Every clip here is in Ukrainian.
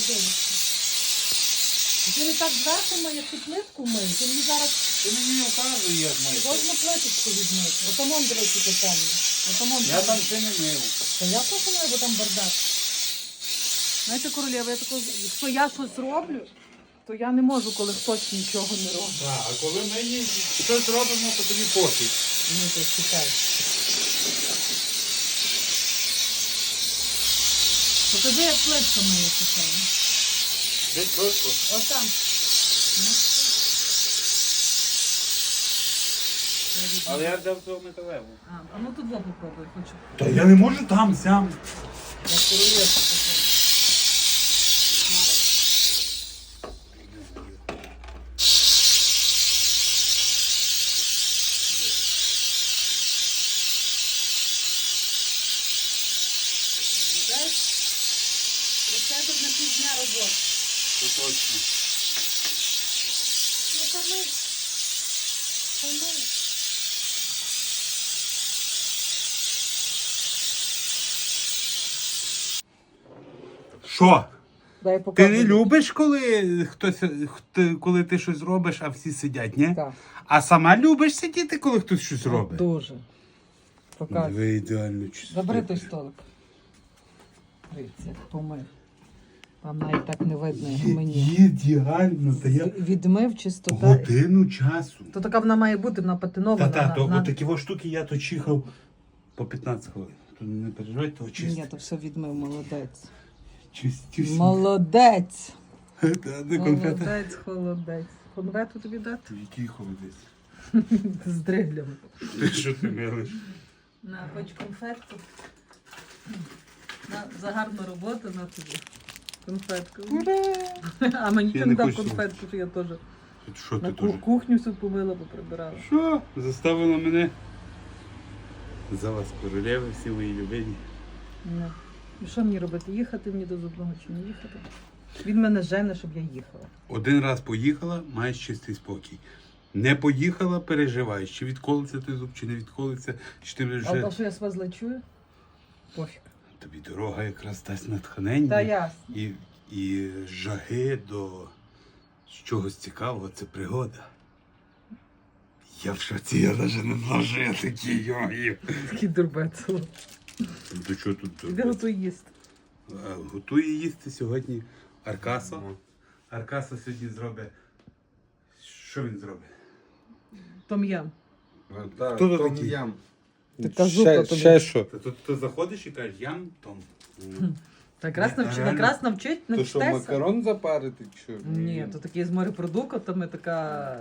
дивишся. Ти не так зверху має цю плитку мий, ти мені зараз Ти мені оказує, як мити. кожну плиточку відмити. Отамон, дивись, яке темне. Отамон. Я там ще не мив. Та я пропоную, бо там бардак. Знаєте, королева, я тако, якщо я щось роблю, то я не можу, коли хтось нічого не робить. Так, а коли ми їй щось робимо, то тобі пофіг. Ну, то чекай. Покажи, як плитка моя чекає. Десь плитку? Ось там. Але я взяв цього металеву. А, а ну тут попробуй, хочу. Та я не можу там сам. Я рецепт на півдня роботи. Це точно. Ну, кому? Кому? Що? Дай Ти не любиш, коли хтось хто- коли ти щось робиш, а всі сидять, ні? Так. А сама любиш сидіти, коли хтось щось робить? Дуже. Показуй. Ви ідеально чисто. Забери той столик. Дивіться, помив. Там навіть так не видно, як мені. Ідеально, та я Відмив чистота. годину часу. То така вона має бути вона патинована. Та та, на- то на- отакі во штуки я то чихав по 15 хвилин. То не переживай, то чисто. Ні, то все відмив, молодець. Чистюсінько. Молодець. Та, конфета. Молодець, холодець. Конвету тобі дати? Який холодець? З дриглями. Ти що ти милиш? На, хоч конфетку. На, за гарну роботу на тобі. Конфетку. А мені Я ти не дав хочу. конфетку, що я теж Що на ти ку- дуже? кухню всю помила, поприбирала. Що? Заставила мене? За вас королеви, всі мої любимі. Ну. І що мені робити? Їхати мені до зубного чи не їхати? Він мене жене, щоб я їхала. Один раз поїхала, маєш чистий спокій. Не поїхала, переживаєш, чи відколиться той зуб, чи не відколиться, чи ти А вже то, що я з вас лечую? Пофіг. Тобі дорога якраз дасть натхнення Та ясно. і, і жаги до чогось цікавого, це пригода. Я в шоці, я навіть не знав, що я такий йою. Такий дурбецело. До чого тут? Іди готуй їсти. Готує їсти сьогодні Аркаса. Аркаса сьогодні зробить. Що він зробить? Том'ям. Так, Хто то Том такий? Ям. Така ще, зуба тобі. ще що? Та тут ти заходиш і кажеш, ям том. Так раз Ні, навчи, реально. якраз навчить, То що, макарон запарити? чи Що? Ні, то такі з морепродуктами така,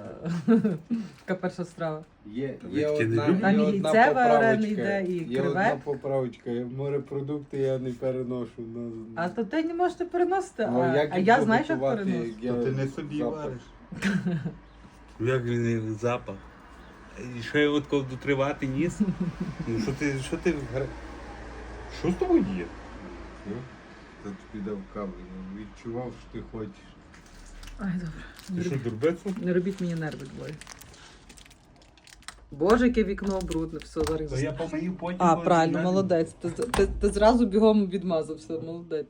така перша страва. Є, Та ви є таке не одна, любите? Там є і одна яйце варене поправочка. йде, і Є одна поправочка. Морепродукти я не переношу. Ну, А то ти не можете переносити, ну, а, як а їх я як готувати, переношу. як я ти не собі запах? вариш. Як він запах. І ще його тако дотривати ніс. Ну що ти, що ти гра- Що з тобою є? Ну, Та тобі дав каву. ну, Відчував, що ти хочеш. Ай, добре. Не Ти що, робіть, не робіть мені нерви двоє. Боже, яке вікно брудне, все зараз. То я помию потім. А, правильно, молодець. Ти, ти, ти зразу бігом відмазався, молодець.